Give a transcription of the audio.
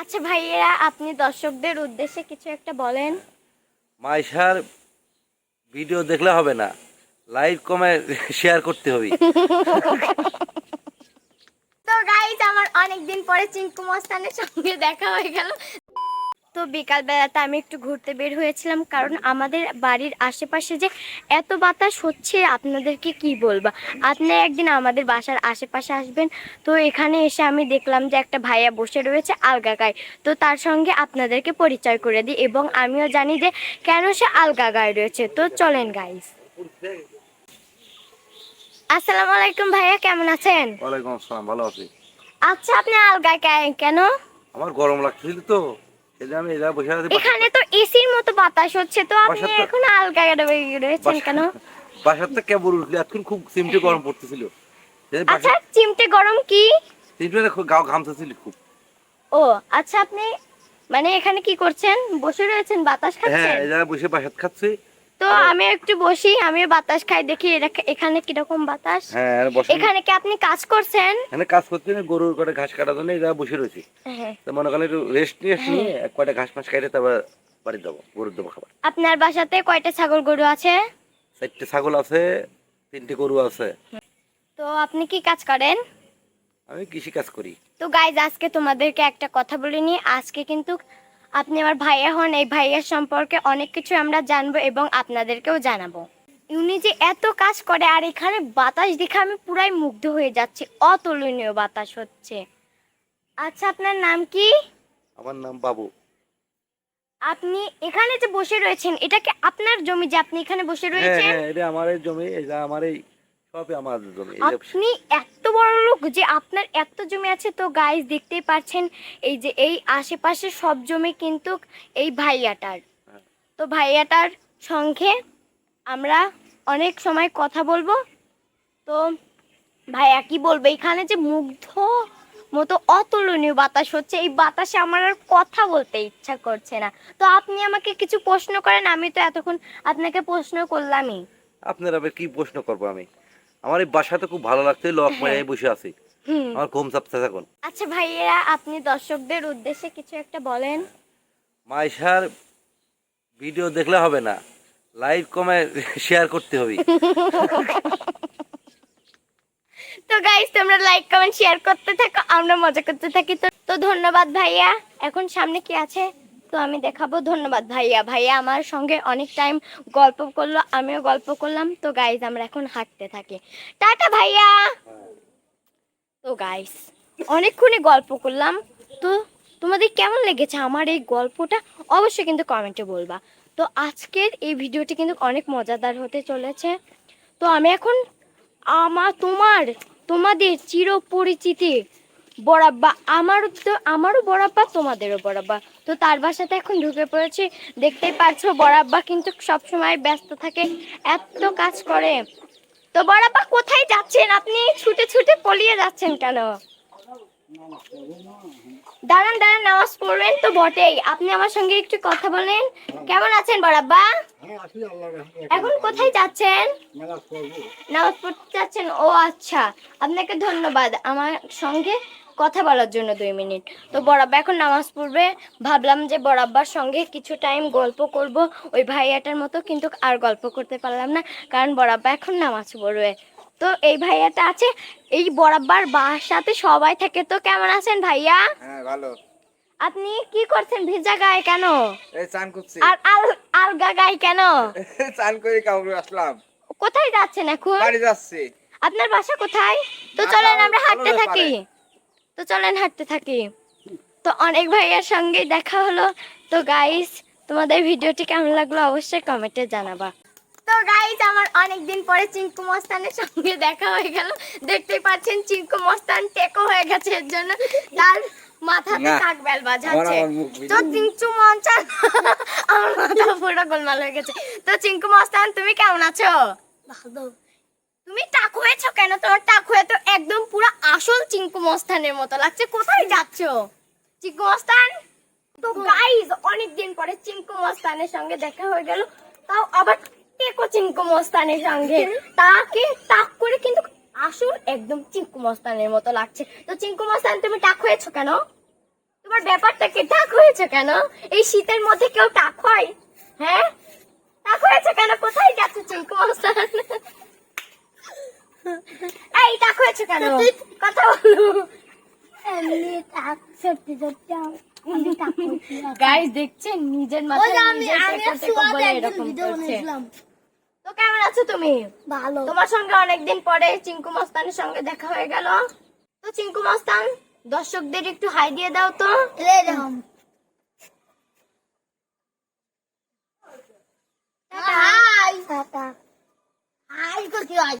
আচ্ছা ভাইয়েরা আপনি দর্শকদের উদ্দেশ্যে কিছু একটা বলেন। মাইশার ভিডিও দেখলে হবে না। লাইক কমে শেয়ার করতে হবে। তো গাইজ আমার অনেক দিন পরে চিঙ্কু মস্তানের সঙ্গে দেখা হয়ে গেল। তো বিকাল বেলাতে আমি একটু ঘুরতে বের হয়েছিলাম কারণ আমাদের বাড়ির আশেপাশে যে এত বাতাস হচ্ছে আপনাদেরকে কি বলব? আপনি একদিন আমাদের বাসার আশেপাশে আসবেন তো এখানে এসে আমি দেখলাম যে একটা ভাইয়া বসে রয়েছে আলগা গায়ে। তো তার সঙ্গে আপনাদেরকে পরিচয় করে দিই এবং আমিও জানি যে কেন সে আলগা গায়ে রয়েছে। তো চলেন গাইজ আসসালামু আলাইকুম ভাইয়া কেমন আছেন? ওয়ালাইকুম আসসালাম ভালো আছি। আচ্ছা আপনি আলগা কে- কেন? আমার গরম লাগছিল তো। এখানে তো এসির মতো বাতাস হচ্ছে তো আপনি এখন আলগা রয়েছেন কেন? বাসার তো কেবল উঠলে এখন খুব চিমটে গরম পড়তেছিল। আচ্ছা চিমটে গরম কি? চিমটে গাও ঘামতেছিল খুব। ও আচ্ছা আপনি মানে এখানে কি করছেন? বসে রয়েছেন বাতাস হ্যাঁ খাচ্ছেন? এই বসে বাসাত খাচ্ছি। তো আমি একটু বসি আমি বাতাস খাই দেখি এখানে কীরকম বাতাস। হ্যাঁ এখানে কি আপনি কাজ করছেন? এখানে কাজ করতে না গরুর কটা ঘাস কাটার জন্য এই বসে রয়েছি। হ্যাঁ। তো মনে করেন একটু রেস্ট নিয়ে নিয়ে এক কয়টা ঘাস মাস কাটে তারপর বাড়ি দেবো গরুর দেবো খাবার। আপনার বাসাতে কয়টা ছাগল গরু আছে? চারটে ছাগল আছে তিনটে গরু আছে। তো আপনি কি কাজ করেন? আমি কৃষি কাজ করি। তো গাইজ আজকে তোমাদেরকে একটা কথা বলিনি আজকে কিন্তু আপনি আমার ভাইয়া হন এই ভাইয়ার সম্পর্কে অনেক কিছু আমরা জানব এবং আপনাদেরকেও জানাব। উনি যে এত কাজ করে আর এখানে বাতাস দেখে আমি পুরাই মুগ্ধ হয়ে যাচ্ছি। অতুলনীয় বাতাস হচ্ছে। আচ্ছা আপনার নাম কি? আমার নাম বাবু। আপনি এখানে যে বসে রয়েছেন এটা কি আপনার জমি যে আপনি এখানে বসে হ্যাঁ রয়েছেন? হ্যাঁ এটা আমার জমি এটা আমার এই সবই আমার জমি। আপনি এত বড় লোক যে আপনার এত জমি আছে তো গাইজ দেখতেই পাচ্ছেন এই যে এই আশেপাশে সব জমি কিন্তু এই ভাইয়াটার। হ্যাঁ। তো ভাইয়াটার সঙ্গে আমরা অনেক সময় কথা বলব। তো ভাইয়া কি বলব? এখানে যে মুগ্ধ মতো অতুলনীয় বাতাস হচ্ছে এই বাতাসে আমার আর কথা বলতে ইচ্ছা করছে না। তো আপনি আমাকে কিছু প্রশ্ন করেন আমি তো এতক্ষণ আপনাকে প্রশ্ন করলামই। আপনার আবার কি প্রশ্ন করব আমি? আমার এই বাসাতে খুব ভালো লাগছে লক হ্যাঁ। বসে আছি। আমার ঘুম চাপতে থাকুন আচ্ছা ভাইয়েরা আপনি দর্শকদের উদ্দেশ্যে কিছু একটা বলেন। মাইশার ভিডিও দেখলে হবে না লাইক কমে শেয়ার করতে হবে। তো গাইস তোমরা লাইক কমেন্ট শেয়ার করতে থাকো আমরা মজা করতে থাকি। তো তো ধন্যবাদ ভাইয়া। এখন সামনে কি আছে? তো আমি দেখাবো। ধন্যবাদ ভাইয়া। ভাইয়া আমার সঙ্গে অনেক টাইম গল্প করল, আমিও গল্প করলাম। তো গাইস আমরা এখন হাঁটতে থাকি। টাটা ভাইয়া! তো গাইস অনেকক্ষণই গল্প করলাম। তো তোমাদের কেমন লেগেছে আমার এই গল্পটা? অবশ্যই কিন্তু কমেন্টে বলবা। তো আজকের এই ভিডিওটি কিন্তু অনেক মজাদার হতে চলেছে। তো আমি এখন আমার তোমার, তোমাদের চিরপরিচিতি বরাব্বা আমারও তো, আমারও বরাব্বা তোমাদেরও বরাব্বা তো তার বাসাতে এখন ঢুকে পড়েছি। দেখতেই পারছ বরাব্বা কিন্তু সব সময় ব্যস্ত থাকে, এত কাজ করে। তো বরাব্বা কোথায় যাচ্ছেন? আপনি ছুটে ছুটে পলিয়ে যাচ্ছেন কেন? দাঁড়ান দাঁড়ান, নামাজ পড়বেন তো বটেই। আপনি আমার সঙ্গে একটু কথা বলেন। কেমন আছেন বরাব্বা এখন কোথায় যাচ্ছেন? নামাজ পড়তে যাচ্ছেন? ও আচ্ছা আপনাকে ধন্যবাদ আমার সঙ্গে কথা বলার জন্য দুই মিনিট। তো বরাব্বা এখন নামাজ পড়বে। ভাবলাম যে বরাব্বার সঙ্গে কিছু টাইম গল্প করব। ওই ভাইয়াটার মতো কিন্তু আর গল্প করতে পারলাম না কারণ বরাব্বা এখন নামাজ পড়বে। তো এই ভাইয়াটা আছে এই বরাব্বার বাসাতে সবাই থাকে। তো কেমন আছেন ভাইয়া? হ্যাঁ ভালো। আপনি কি করছেন? ভিজা গায়ে কেন? এই চান করছি। আর আল আলগা গায়ে কেন? চান করে কাউকে আসলাম। কোথায় যাচ্ছেন এখন? বাড়ি যাচ্ছি। আপনার বাসা কোথায়? তো চলেন আমরা হাঁটতে থাকি। তো চলেন হাঁটতে থাকি। তো অনেক ভাইয়ের সঙ্গে দেখা হলো। তো গাইস তোমাদের ভিডিওটি কেমন লাগল অবশ্যই কমেন্টে জানাবা। তো গাইস আমার অনেক দিন পরে চিঙ্কু মস্তানের সঙ্গে দেখা হয়ে গেল। দেখতে পাচ্ছেন চিঙ্কু মস্তান টেকো হয়ে গেছে এর জন্য। তার মাথাতে কাক বেল বাজাচ্ছে। তো চিঙ্কু মস্তান আমার মাথা পুরো গোলমাল হয়ে গেছে। তো চিঙ্কু মস্তান তুমি কেমন আছো? ভালো। তুমি টাক হয়েছো কেন? তোমার টাক হয়ে তো একদম পুরো আসল চিঙ্কু মস্তানের মতো লাগছে। কোথায় যাচ্ছ? চিঙ্কু মস্তান? তো গাইজ অনেক দিন পরে চিঙ্কু মস্তানের সঙ্গে দেখা হয়ে গেল। তাও আবার টেকো চিঙ্কু মস্তানের সঙ্গে। তাকে তাক করে কিন্তু আসল একদম চিঙ্কু মস্তানের মতো লাগছে। তো চিঙ্কু মস্তান তুমি টাক হয়েছো কেন? তোমার ব্যাপারটা কি? টাক হয়েছে কেন? এই শীতের মধ্যে কেউ টাক হয়? হ্যাঁ? টাক হয়েছে কেন? কোথায় যাচ্ছে চিঙ্কু মাস্টার এই টাক হয়েছে কেন? কথা বলো। এমনি টাক সত্যি সত্যি গাইস দেখছেন? নিজের মাথায় যে আমি নিজে আমি শেখাতে সুয়াতে বলে এরকম করছে। তো কেমন আছো তুমি ভালো তোমার সঙ্গে অনেকদিন পরে চিঙ্কু মস্তানের সঙ্গে দেখা হয়ে গেল তো চিঙ্কু মস্তান দর্শকদের একটু হাই দিয়ে দাও তো হাই হাই করতে হয়